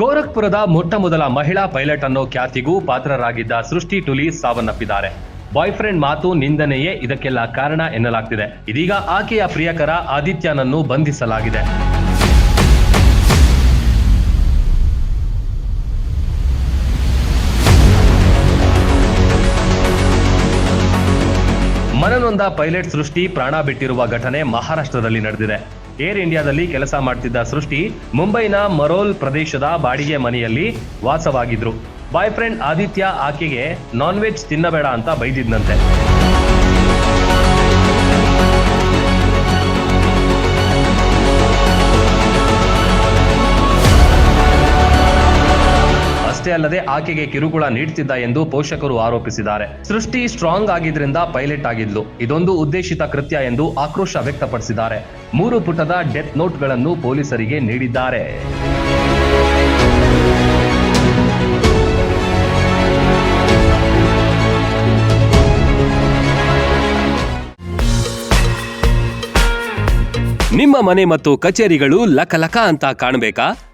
ಗೋರಖ್ಪುರದ ಮೊಟ್ಟ ಮೊದಲ ಮಹಿಳಾ ಪೈಲಟ್ ಅನ್ನೋ ಖ್ಯಾತಿಗೂ ಪಾತ್ರರಾಗಿದ್ದ ಸೃಷ್ಟಿ ಟುಲಿ ಸಾವನ್ನಪ್ಪಿದ್ದಾರೆ. ಬಾಯ್ ಫ್ರೆಂಡ್ ಮಾತು ನಿಂದನೆಯೇ ಇದಕ್ಕೆಲ್ಲ ಕಾರಣ ಎನ್ನಲಾಗ್ತಿದೆ. ಇದೀಗ ಆಕೆಯ ಪ್ರಿಯಕರ ಆದಿತ್ಯನನ್ನು ಬಂಧಿಸಲಾಗಿದೆ. ಮನನೊಂದ ಪೈಲಟ್ ಸೃಷ್ಟಿ ಪ್ರಾಣ ಬಿಟ್ಟಿರುವ ಘಟನೆ ಮಹಾರಾಷ್ಟ್ರದಲ್ಲಿ ನಡೆದಿದೆ. ಏರ್ ಇಂಡಿಯಾದಲ್ಲಿ ಕೆಲಸ ಮಾಡ್ತಿದ್ದ ಸೃಷ್ಟಿ ಮುಂಬೈನ ಮರೋಲ್ ಪ್ರದೇಶದ ಬಾಡಿಗೆ ಮನೆಯಲ್ಲಿ ವಾಸವಾಗಿದ್ರು. ಬಾಯ್ ಫ್ರೆಂಡ್ ಆದಿತ್ಯ ಆಕೆಗೆ ನಾನ್ ವೆಜ್ ತಿನ್ನಬೇಡ ಅಂತ ಬೈದಿದ್ನಂತೆ. ಅಷ್ಟೇ ಅಲ್ಲದೆ ಆಕೆಗೆ ಕಿರುಕುಳ ನೀಡುತ್ತಿದ್ದ ಎಂದು ಪೋಷಕರು ಆರೋಪಿಸಿದ್ದಾರೆ. ಸೃಷ್ಟಿ ಸ್ಟ್ರಾಂಗ್ ಆಗಿದ್ರಿಂದ ಪೈಲಟ್ ಆಗಿದ್ಲು. ಇದೊಂದು ಉದ್ದೇಶಿತ ಕೃತ್ಯ ಎಂದು ಆಕ್ರೋಶ ವ್ಯಕ್ತಪಡಿಸಿದ್ದಾರೆ. ಮೂರು ಪುಟದ ಡೆತ್ ನೋಟ್ಗಳನ್ನು ಪೊಲೀಸರಿಗೆ ನೀಡಿದ್ದಾರೆ. ನಿಮ್ಮ ಮನೆ ಮತ್ತು ಕಚೇರಿಗಳು ಲಕಲಕ ಅಂತ ಕಾಣಬೇಕಾ?